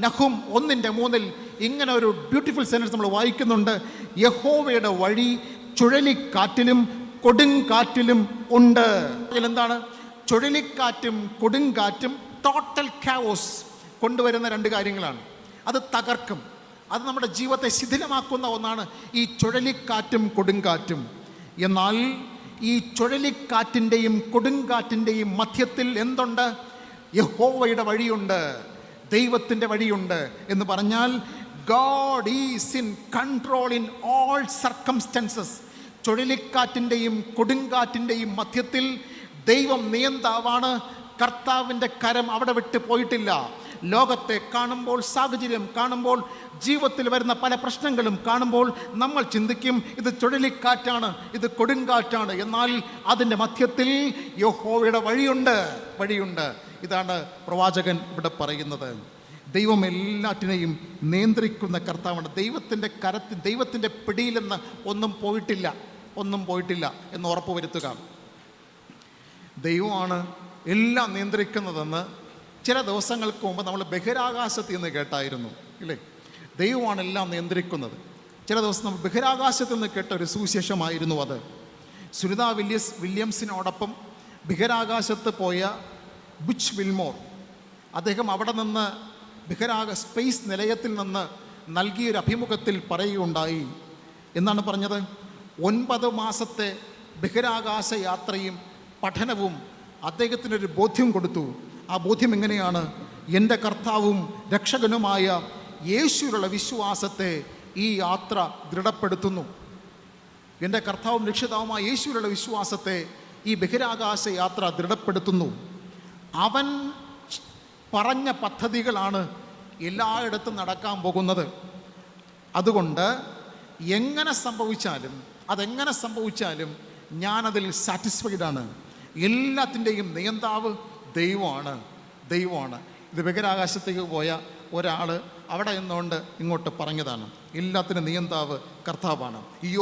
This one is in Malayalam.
നഹും ഒന്നിന്റെ മൂന്നിൽ ഇങ്ങനെ ഒരു ബ്യൂട്ടിഫുൾ സെന്റൻസ് നമ്മൾ വായിക്കുന്നുണ്ട്. യഹോവയുടെ വഴി ചുഴലിക്കാറ്റിലും കൊടുങ്കാറ്റിലും ഉണ്ട്. അതിലെന്താണ് ചുഴലിക്കാറ്റും കൊടുങ്കാറ്റും ടോട്ടൽ കാവോസ് കൊണ്ടുവരുന്ന രണ്ട് കാര്യങ്ങളാണ്. അത് തകർക്കും. അത് നമ്മുടെ ജീവിതത്തെ ശിഥിലമാക്കുന്ന ഒന്നാണ് ഈ ചുഴലിക്കാറ്റും കൊടുങ്കാറ്റും. എന്നാൽ ഈ ചുഴലിക്കാറ്റിന്റെയും കൊടുങ്കാറ്റിന്റെയും മധ്യത്തിൽ എന്തുണ്ട്? യഹോവയുടെ വഴിയുണ്ട്. ദൈവത്തിന്റെ വഴിയുണ്ട് എന്ന് പറഞ്ഞാൽ God is in control in all circumstances ചുഴലിക്കാറ്റിന്റെയും കൊടുങ്കാറ്റിന്റെയും മധ്യത്തിൽ ദൈവം നിയന്താവാണ്. കർത്താവിന്റെ കരം അവിടെ വിട്ട് പോയിട്ടില്ല. ലോകത്തെ കാണുമ്പോൾ സാഹചര്യം കാണുമ്പോൾ ജീവിതത്തിൽ വരുന്ന പല പ്രശ്നങ്ങളും കാണുമ്പോൾ നമ്മൾ ചിന്തിക്കും ഇത് ചുഴലിക്കാറ്റാണ് ഇത് കൊടുങ്കാറ്റാണ്. എന്നാൽ അതിന്റെ മധ്യത്തിൽ യഹോവയുടെ വഴിയുണ്ട് വഴിയുണ്ട്. ഇതാണ് പ്രവാചകൻ ഇവിടെ പറയുന്നത്. ദൈവം എല്ലാറ്റിനെയും നിയന്ത്രിക്കുന്ന കർത്താവാണ്. ദൈവത്തിന്റെ കരത്തിൽ ദൈവത്തിന്റെ പിടിയിലെന്ന് ഒന്നും പോയിട്ടില്ല ഒന്നും പോയിട്ടില്ല എന്ന് ഉറപ്പ് വരുത്തുക ദൈവമാണ് എല്ലാം നിയന്ത്രിക്കുന്നതെന്ന് ചില ദിവസങ്ങൾക്ക് മുമ്പ് നമ്മൾ ബഹിരാകാശത്തിൽ നിന്ന് കേട്ടായിരുന്നു ഇല്ലേ? ദൈവമാണ് എല്ലാം നിയന്ത്രിക്കുന്നത്. ചില ദിവസം നമ്മൾ ബഹിരാകാശത്ത് നിന്ന് കേട്ട ഒരു സുവിശേഷമായിരുന്നു അത്. സുനിത വില്യസ് വില്യംസിനോടൊപ്പം ബഹിരാകാശത്ത് പോയ ബുച്ച് വിൽമോർ അദ്ദേഹം അവിടെ നിന്ന് ബഹിരാക സ്പേസ് നിലയത്തിൽ നിന്ന് നൽകിയൊരു അഭിമുഖത്തിൽ പറയുകയുണ്ടായി. എന്നാണ് പറഞ്ഞത്? ഒൻപത് മാസത്തെ ബഹിരാകാശ യാത്രയും പഠനവും അദ്ദേഹത്തിനൊരു ബോധ്യം കൊടുത്തു. ആ ബോധ്യം എങ്ങനെയാണ്? എന്റെ കർത്താവും രക്ഷകനുമായ യേശുവിലുള്ള വിശ്വാസത്തെ ഈ യാത്ര ദൃഢപ്പെടുത്തുന്നു. എന്റെ കർത്താവും രക്ഷിതാവുമായ യേശുവിലുള്ള വിശ്വാസത്തെ ഈ ബഹിരാകാശ യാത്ര ദൃഢപ്പെടുത്തുന്നു. അവൻ പറഞ്ഞ പദ്ധതികളാണ് എല്ലായിടത്തും നടക്കാൻ പോകുന്നത്. അതുകൊണ്ട് എങ്ങനെ സംഭവിച്ചാലും അതെങ്ങനെ സംഭവിച്ചാലും ഞാനതിൽ സാറ്റിസ്ഫൈഡാണ് എല്ലാത്തിന്റെയും നിയന്താവ് ദൈവമാണ് ദൈവമാണ്. ഇത് ബഹിരാകാശത്തേക്ക് പോയ ഒരാൾ അവിടെ നിന്നുകൊണ്ട് ഇങ്ങോട്ട് പറഞ്ഞതാണ്. എല്ലാത്തിനും നിയന്താവ് കർത്താവാണ്. ഈ